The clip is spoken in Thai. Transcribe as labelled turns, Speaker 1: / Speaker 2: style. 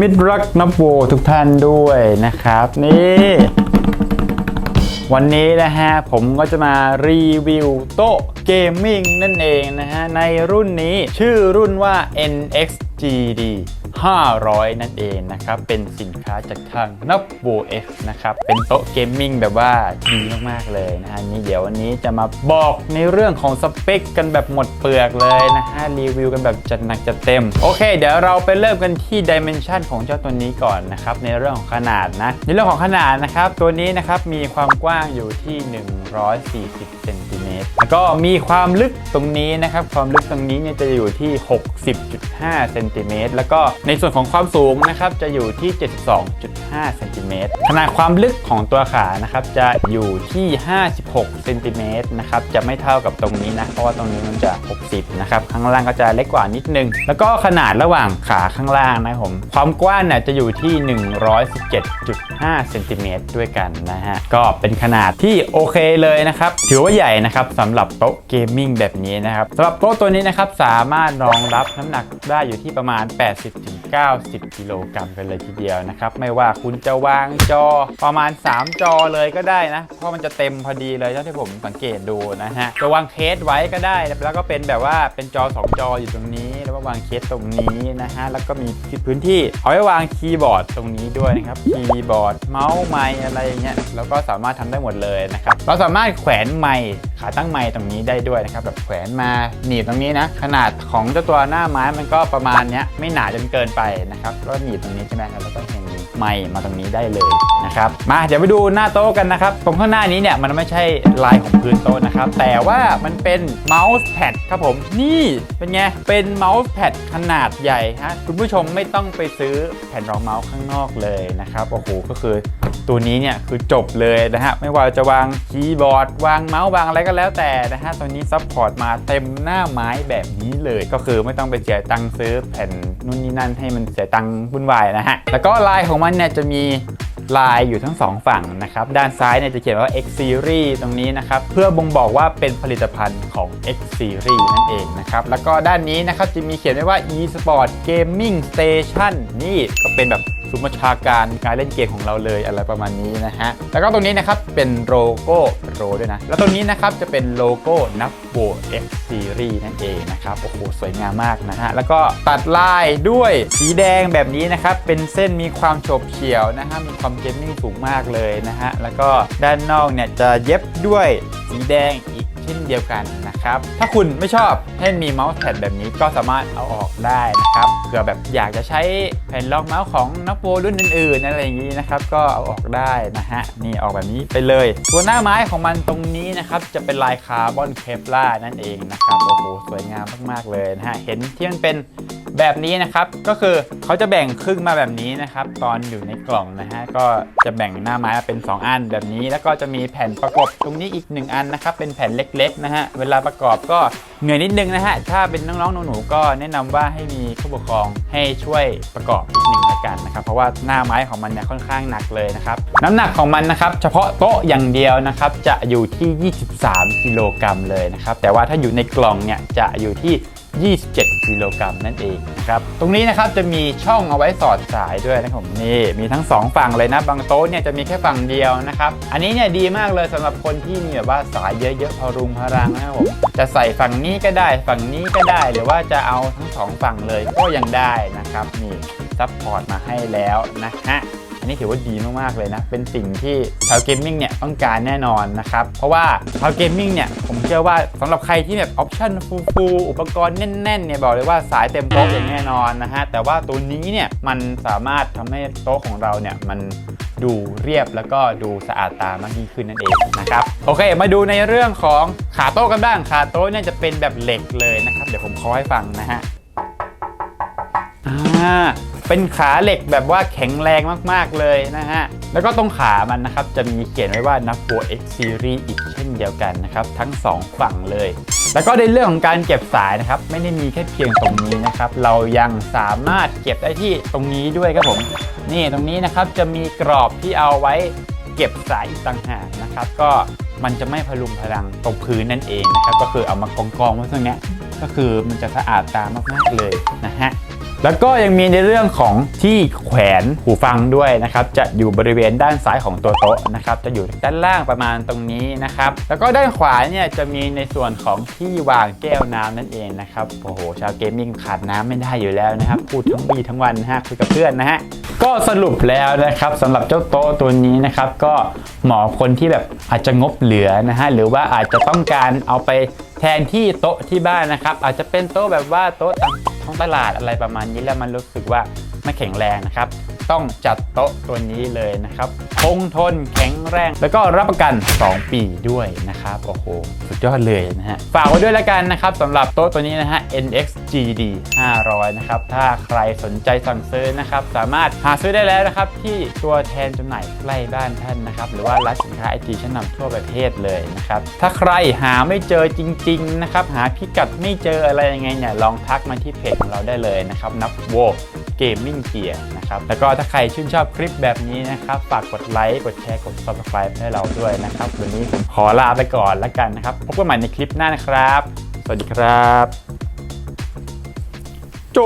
Speaker 1: มิตรรักนับโวทุกท่านด้วยนะครับ นี่ วันนี้นะฮะ ผมก็จะมารีวิวโต๊ะเกมมิ่งนั่นเองนะฮะ ในรุ่นนี้ชื่อรุ่นว่า NXGD 500 นั่นเองนะครับ เป็นสินค้าจากทางนับโว X นะครับ เป็นโต๊ะเกมมิ่งแบบว่าดีมากๆเลยนะฮะนี่เดี๋ยววันนี้จะมาบอกในเรื่องของสเปคกันแบบหมดเปลือกเลยนะฮะรีวิวกันแบบจัดหนักจัดเต็ม โอเค เดี๋ยวเราไปเริ่มกันที่ดิเมนชันของเจ้าตัวนี้ก่อนนะครับ ในเรื่องของขนาดนะ ในเรื่องของขนาดนะครับ ตัวนี้นะครับมีความกว้างอยู่ที่ 140เซนติเมตร แล้วก็มีความลึกตรงนี้นะครับ ความลึกตรงนี้เนี่ยจะอยู่ที่ 60.5เซนติเมตรแล้วก็ในส่วนของความสูงนะครับจะอยู่ที่ 72.5เซนติเมตรขนาดความลึกของตัวขานะครับจะอยู่ที่ 56เซนติเมตรนะครับจะไม่เท่ากับตรงนี้นะเพราะว่าตรงนี้มันจะ 60นะครับข้างล่างก็จะเล็กกว่านิดนึง แล้วก็ขนาดระหว่างขาข้างล่างนะครับผมความกว้างเนี่ยจะอยู่ที่ 117.5เซนติเมตรด้วยกันนะฮะก็เป็นขนาดที่โอเคเลยนะครับถือว่าใหญ่นะครับสำหรับโต๊ะเกมมิ่งแบบนี้นะครับสำหรับโต๊ะตัวนี้นะครับสามารถรองรับน้ำหนักได้อยู่ที่ประมาณ 80-90 กิโลกรัมกันเลยทีเดียวนะครับไม่ว่าคุณจะวางจอประมาณ 3 จอเลยก็ได้นะ เพราะมันจะเต็มพอดีเลยเท่าที่ผมสังเกตดูนะฮะจะวางเคสไว้ก็ได้ แล้วก็เป็นแบบว่าเป็นจอ 2 จออยู่ตรงนี้ แล้วก็วางเคสตรงนี้นะฮะแล้วก็มีพื้นที่เอาไว้วางคีย์บอร์ดตรงนี้ด้วยนะครับคีย์บอร์ดเมาส์ไมค์อะไรอย่างเงี้ยแล้วก็สามารถทำได้หมดเลยนะครับเราสามารถแขวนไมค์ขาตั้งไม้ตรงนี้ได้ด้วยนะครับแบบแขวนมาหนีบตรงนี้นะขนาดของเจ้าตัวหน้าไม้มันก็ประมาณเนี้ยไม่หนาจนเกินไปนะครับแล้วหนีบตรงนี้ใช่ไหมครับแล้วก็เห็น ไมค์มาตรงนี้ได้เลยนะครับมาเดี๋ยวไปดูหน้าโต๊ะกันนะครับ ตรงข้างหน้านี้เนี่ยมันไม่ใช่ลายของพื้นโต๊ะนะครับ แต่ว่ามันเป็นเมาส์แพดครับผมนี่เป็นไงเป็นเมาส์แพดขนาดใหญ่ฮะคุณผู้ชมไม่ต้องไปซื้อแผ่นรองเมาส์ข้างนอกเลยนะครับโอ้โหก็คือตัวนี้เนี่ยคือจบเลยนะฮะไม่ว่าจะวางคีย์บอร์ด วางเมาส์วางอะไรก็แล้วแต่นะฮะตัวนี้ซัพพอร์ตมาเต็มหน้าไม้แบบนี้เลยก็คือไม่ต้องไปเสียตังค์ซื้อแผ่นนู่นนี่นั่นให้มันเสียตังค์วุ่นวายนะฮะแล้วก็ลายของมันันเนี่ยจะมีลายอยู่ทั้งสองฝั่งนะครับ ด้านซ้ายเนี่ยจะเขียนว่า X Series ตรงนี้นะครับ เพื่อบ่งบอกว่าเป็นผลิตภัณฑ์ของ X Series นั่นเองนะครับ แล้วก็ด้านนี้นะครับจะมีเขียนไว้ว่า eSport Gaming Station นี่ก็เป็นแบบศูนย์บัญชาการการเล่นเกมของเราเลยอะไรประมาณนี้นะฮะ แล้วก็ตรงนี้นะครับเป็นโลโก้โรด้วยนะ แล้วตรงนี้นะครับจะเป็นโลโก้นับโบ X Series นั่นเองนะครับ โอ้โห สวยงามมากนะฮะ แล้วก็ตัดลายด้วยสีแดงแบบนี้นะครับ เป็นเส้นมีความโฉบเฉี่ยวนะฮะ มีความเจมมิ่งสูงมากเลยนะฮะ แล้วก็ด้านนอกเนี่ยจะเย็บด้วยสีแดงอีกเช่นเดียวกัน นะครับ ถ้าคุณไม่ชอบให้มีเมาส์แพดแบบนี้ก็สามารถเอาออกได้นะครับเผื่อแบบอยากจะใช้แผ่นรองเมาส์ของนักโปรรุ่นอื่นๆอะไรอย่างนี้นะครับก็เอาออกได้นะฮะนี่ออกแบบนี้ไปเลยตัวหน้าไม้ของมันตรงนี้นะครับจะเป็นลายคาร์บอนเคปลานั่นเองนะครับโอ้โหสวยงามมากๆเลยนะฮะเห็นที่มันเป็น แบบนี้นะครับ ก็คือเขาจะแบ่งครึ่งมาแบบนี้นะครับ ตอนอยู่ในกล่องนะฮะ ก็จะแบ่งหน้าไม้เป็น 2 อันแบบนี้ แล้วก็จะมีแผ่นประกบตรงนี้อีก 1 อันนะครับ เป็นแผ่นเล็กๆนะฮะ เวลาประกอบก็เหนื่อยนิดนึงนะฮะ ถ้าเป็นน้องๆหนูๆก็แนะนำว่าให้มีผู้ปกครองให้ช่วยประกอบอีกหนึ่งละกันนะครับ เพราะว่าหน้าไม้ของมันเนี่ยค่อนข้างหนักเลยนะครับ น้ำหนักของมันนะครับ เฉพาะโต๊ะอย่างเดียวนะครับ จะอยู่ที่ 23 กิโลกรัมเลยนะครับ แต่ว่าถ้าอยู่ในกล่องเนี่ยจะอยู่ที่ 27กิโลกรัมนั่นเองครับตรงนี้นะครับจะมีช่องเอาไว้สอดสายด้วยนะครับผมนี่มีทั้ง 2 ฝั่งเลยนะบางโต๊ะเนี่ยจะมีแค่ฝั่งเดียวนะครับอันนี้เนี่ยดีมากเลยสำหรับคนที่มีแบบว่าสายเยอะๆพอรุงพรังนะครับผมจะใส่ฝั่งนี้ก็ได้ฝั่งนี้ก็ได้ หรือว่าจะเอาทั้งสองฝั่งเลยก็ยังได้นะครับนี่ซัพพอร์ตมาให้แล้วนะฮะ นนี้ถือว่าดีมากๆเลยนะ เป็นสิ่งที่ชาวเกมมิ่งเนี่ยต้องการแน่นอนนะครับ เพราะว่าชาวเกมมิ่งเนี่ยผมเชื่อว่าสำหรับใครที่แบบออปชั่นฟูลๆอุปกรณ์แน่นๆเนี่ยบอกเลยว่าสายเต็มโต๊ะอย่างแน่นอนนะฮะแต่ว่าตัวนี้เนี่ยมันสามารถทำให้โต๊ะของเราเนี่ยมันดูเรียบแล้วก็ดูสะอาดตามากยิ่งขึ้นนั่นเองนะครับโอเค มาดูในเรื่องของขาโต๊ะกันบ้างขาโต๊ะเนี่ยจะเป็นแบบเหล็กเลยนะครับ เดี๋ยวผมขอให้ฟังนะฮะอ่า เป็นขาเหล็กแบบว่าแข็งแรงมากๆเลยนะฮะ แล้วก็ตรงขามันนะครับ จะมีเขียนไว้ว่า n a p o X Series อีกเช่นเดียวกันนะครับ ทั้ง 2 ฝั่งเลย แล้วก็ในเรื่องของการเก็บสายนะครับ ไม่ได้มีแค่เพียงตรงนี้นะครับ เรายังสามารถเก็บได้ที่ตรงนี้ด้วยครับผม นี่ตรงนี้นะครับจะมีกรอบที่เอาไว้เก็บสายอีกต่างหากนะครับ ก็มันจะไม่พลุงพลังตรงพื้นนั่นเองนะครับ ก็คือเอามากองๆไว้ตรงนี้ก็คือมันจะสะอาดตามากๆเลยนะฮะ แล้วก็ยังมีในเรื่องของที่แขวนหูฟังด้วยนะครับ จะอยู่บริเวณด้านซ้ายของตัวโต๊ะนะครับ จะอยู่ด้านล่างประมาณตรงนี้นะครับ แล้วก็ด้านขวาเนี่ยจะมีในส่วนของที่วางแก้วน้ำนั่นเองนะครับ โอ้โห ชาวเกมมิ่งขาดน้ำไม่ได้อยู่แล้วนะครับ พูดทั้งวีทั้งวันนะฮะคุยกับเพื่อนนะฮะ ก็สรุปแล้วนะครับสำหรับเจ้าโต๊ะตัวนี้นะครับ ก็เหมาะคนที่แบบอาจจะงบเหลือนะฮะ หรือว่าอาจจะต้องการเอาไปแทนที่โต๊ะที่บ้านนะครับ อาจจะเป็นโต๊ะแบบว่าโต๊ะตาม ของตลาดอะไรประมาณนี้แล้วมันรู้สึกว่าไม่แข็งแรงนะครับ ต้องจัดโต๊ะตัวนี้เลยนะครับคงทนแข็งแรง แล้วก็รับประกัน 2 ปีด้วยนะครับโอ้โหสุดยอดเลยนะฮะฝากไว้ด้วยแล้วกันนะครับสำหรับโต๊ะตัวนี้นะฮะ NXGD 500 นะครับ ถ้าใครสนใจสั่งซื้อนะครับ สามารถหาซื้อได้แล้วนะครับที่ตัวแทนจำหน่ายใกล้บ้านท่านนะครับ หรือว่าร้านสินค้าไอทีชั้นนำทั่วประเทศเลยนะครับ ถ้าใครหาไม่เจอจริง ๆ นะครับ หาพิกัดไม่เจออะไรยังไงเนี่ยลองทักมาที่เพจของเราได้เลยนะครับนับโว เกมมิ่งเกียร์นะครับแล้วก็ถ้าใครชื่นชอบคลิปแบบนี้นะครับฝากกดไลค์กดแชร์กด subscribe ให้เราด้วยนะครับวันนี้ผมขอลาไปก่อนแล้วกันนะครับพบกันใหม่ในคลิปหน้านะครับ สวัสดีครับ โจ